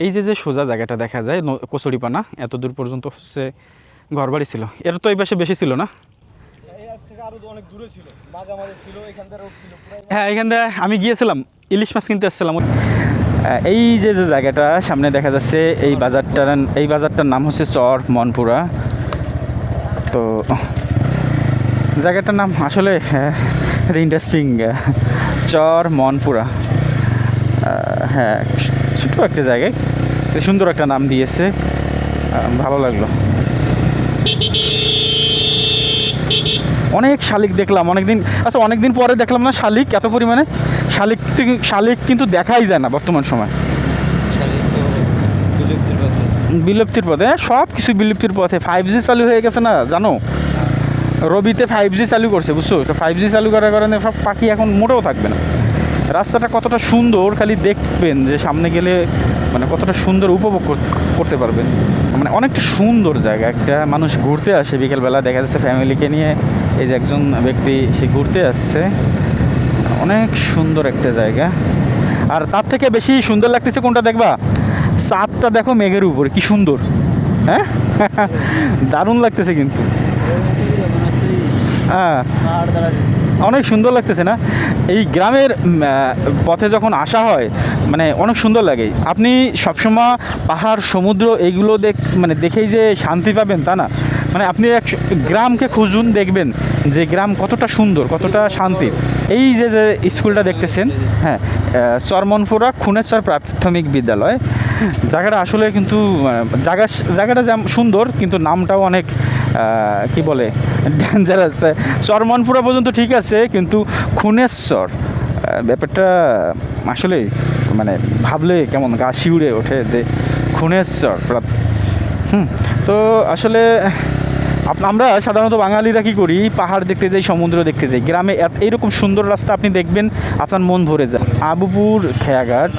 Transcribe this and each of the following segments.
এই যে যে সোজা জায়গাটা দেখা যায় কচুরিপানা এত দূর পর্যন্ত হচ্ছে ঘরবাড়ি ছিল। এর তো এই পাশে বেশি ছিল না? হ্যাঁ এখান থেকে আমি গিয়েছিলাম, ইলিশ মাছ কিনতে আসছিলাম এই যে যে জায়গাটা, সামনে দেখা যাচ্ছে এই বাজারটার এই বাজারটার নাম হচ্ছে চর মনপুরা। তো, জায়গাটার নাম আসলে ইন্টারেস্টিং, চর মনপুরা। হ্যাঁ ছোটো একটা জায়গায়। সুন্দর একটা নাম দিয়েছে। ভালো লাগল। অনেক শালিক দেখলাম, অনেকদিন আচ্ছা অনেকদিন পরে দেখলাম না শালিক, এত পরিমাণে? শালিক শালিক কিন্তু দেখাই যায় না বর্তমান সময়। বিলুপ্তির পথে। সব কিছু বিলুপ্তির পথে। ফাইভ জি চালু হয়ে গেছে না, জানো? রবিতে ফাইভ জি চালু করছে, বুঝছ? তো ফাইভ জি চালু করার কারণে সব পাখি এখন মোটেও থাকবে না। রাস্তাটা কতটা সুন্দর খালি দেখবেন যে সামনে গেলে মানে কতটা সুন্দর উপভোগ কর- করতে পারবেন। মানে অনেকটা সুন্দর জায়গা। একটা মানুষ ঘুরতে আসে বিকেলবেলা, দেখা যাচ্ছে ফ্যামিলিকে নিয়ে এই যে একজন ব্যক্তি সে ঘুরতে আসছে। অনেক সুন্দর একটা জায়গা। আর তার থেকে বেশি সুন্দর লাগতেছে কোনটা দেখবা? চাঁদটা দেখো মেঘের উপরে, কি সুন্দর। হ্যাঁ? দারুণ লাগতেছে কিন্তু। হ্যাঁ। অনেক সুন্দর লাগতেছে না? এই গ্রামের পথে যখন আসা হয় মানে অনেক সুন্দর লাগে। আপনি সবসময় পাহাড়, সমুদ্র এইগুলো দেখ মানে দেখেই যে শান্তি পাবেন, তা না? মানে আপনি এক গ্রামকে খুঁজুন দেখবেন যে গ্রাম কতটা সুন্দর কতটা শান্তি। এই যে যে স্কুলটা দেখতেছেন হ্যাঁ চরমনপুরা খুনেশ্বর প্রাথমিক বিদ্যালয়। জায়গাটা আসলে কিন্তু আহ, জায়গা জায়গাটা যেমন সুন্দর কিন্তু নামটাও অনেক কি বলে ডেঞ্জারাস চরমনপুরা পর্যন্ত ঠিক আছে কিন্তু খুনেশ্বর ব্যাপারটা আসলে মানে ভাবলে কেমন গা শিউড়ে ওঠে যে খুনেশ্বর হুম তো আসলে আমরা সাধারণত বাঙালিরা কি করি? পাহাড় দেখতে যাই সমুদ্র দেখতে যাই। গ্রামে এইরকম সুন্দর রাস্তা আপনি দেখবেন আপনার মন ভরে যায়। আবুপুর খেয়াঘাট।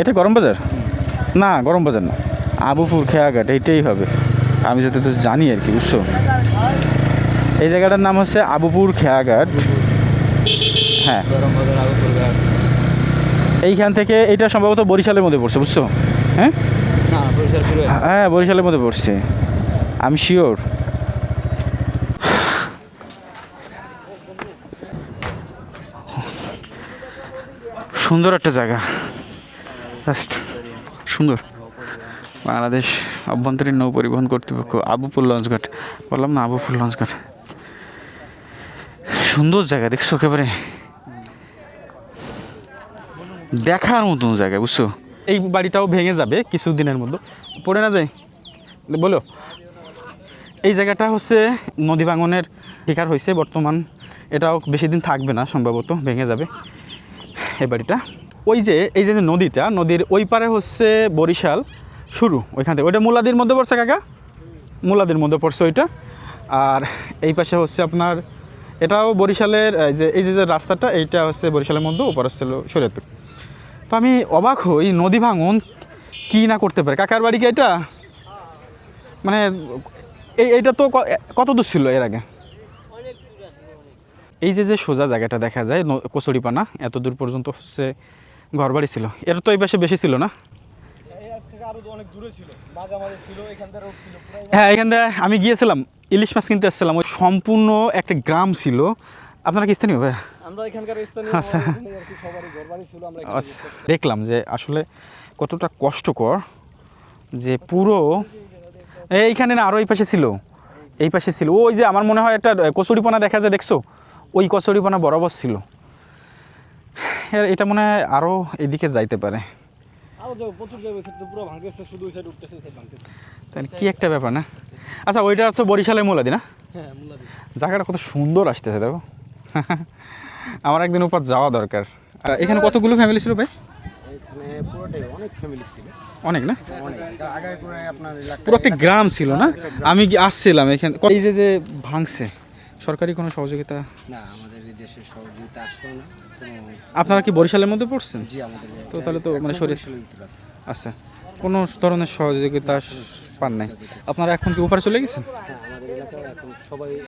এটা গরম বাজার? না গরম বাজার না। আবুপুর খেয়াঘাট এইটাই হবে। আমি যতদূর জানি আর কি বুঝছ? এই জায়গাটার নাম হচ্ছে আবুপুর খেয়াঘাট। হ্যাঁ। এইখান থেকে এটা সম্ভবত বরিশালের মধ্যে পড়ছে বুঝছ? হ্যাঁ। হ্যাঁ বরিশালের মধ্যে পড়ছে। আমি শিওর সুন্দর একটা জায়গা। জাস্ট সুন্দর। বাংলাদেশ অভ্যন্তরীণ নৌ পরিবহন কর্তৃপক্ষ আবুপুর লঞ্চঘাট বললাম না আবুপুর লঞ্চঘাট সুন্দর জায়গা দেখছ একেবারে? দেখার মতন জায়গা বুঝছ? এই বাড়িটাও ভেঙে যাবে কিছুদিনের মধ্যে। পড়ে না যায় বলো। এই জায়গাটা হচ্ছে নদী ভাঙনের শিকার হয়েছে বর্তমান। এটাও বেশি দিন থাকবে না, সম্ভবত ভেঙে যাবে এই বাড়িটা। ওই যে, এই যে নদীটা, নদীর ওই পারে হচ্ছে বরিশাল শুরু ওইখান থেকে। ওইটা মুলাদির মধ্যে পড়ছে কাকা? মুলাদির মধ্যে পড়ছে ওইটা। আর এই পাশে হচ্ছে আপনার, এটাও বরিশালের যে, এই যে রাস্তাটা, এইটা হচ্ছে বরিশালের মধ্যে, ওপর হচ্ছে শরীয়তপুর। তো আমি অবাক হই, নদী ভাঙন কী না করতে পারে। কাকার বাড়ি কি এটা? মানে এই এইটা তো কত দূর ছিল এর আগে? এই যে যে সোজা জায়গাটা দেখা যায় কচুরিপানা এত দূর পর্যন্ত হচ্ছে ঘরবাড়ি ছিল। এর তো এই পাশে বেশি ছিল না? হ্যাঁ এখান থেকে আমি গিয়েছিলাম ইলিশ মাছ কিনতে আসছিলাম ওই সম্পূর্ণ একটা গ্রাম ছিল। আপনারা কি স্থানীয় ভাই আচ্ছা। আচ্ছা দেখলাম যে আসলে কতটা কষ্টকর যে পুরো এইখানে না আরও এই পাশে ছিল। এই পাশে ছিল। ওই যে আমার মনে হয় একটা কচুরিপানা দেখা যায় দেখছ? ওই কচুরিপানা বরাবর ছিল। এটা মনে হয় আরও এদিকে যাইতে পারে। কি একটা ব্যাপার না? আচ্ছা ওইটা হচ্ছে বরিশালের মোলাদি না? হ্যাঁ জায়গাটা কত সুন্দর আসতেছে দেখো। আমার একদিন উপর যাওয়া দরকার। আর এখানে কতগুলো ফ্যামিলি ছিল ভাই? পুরোটাই অনেক ফ্যামিলি ছিল। অনেক না? পুরো একটা গ্রাম ছিল না? আমি কি আসছিলাম এখানে। এই যে যে ভাঙছে সরকারি কোনো সহযোগিতা? না আমাদের এই সহযোগিতা আসলো না। আপনারা কি বরিশালের মধ্যে পড়ছেন? জি আমাদের তো তাহলে তো মানে শরীর। আচ্ছা। কোনো ধরনের সহযোগিতা পান নাই? আপনারা এখন কি উপরে চলে গেছেন? হ্যাঁ আমাদের এলাকায় এখন সবাই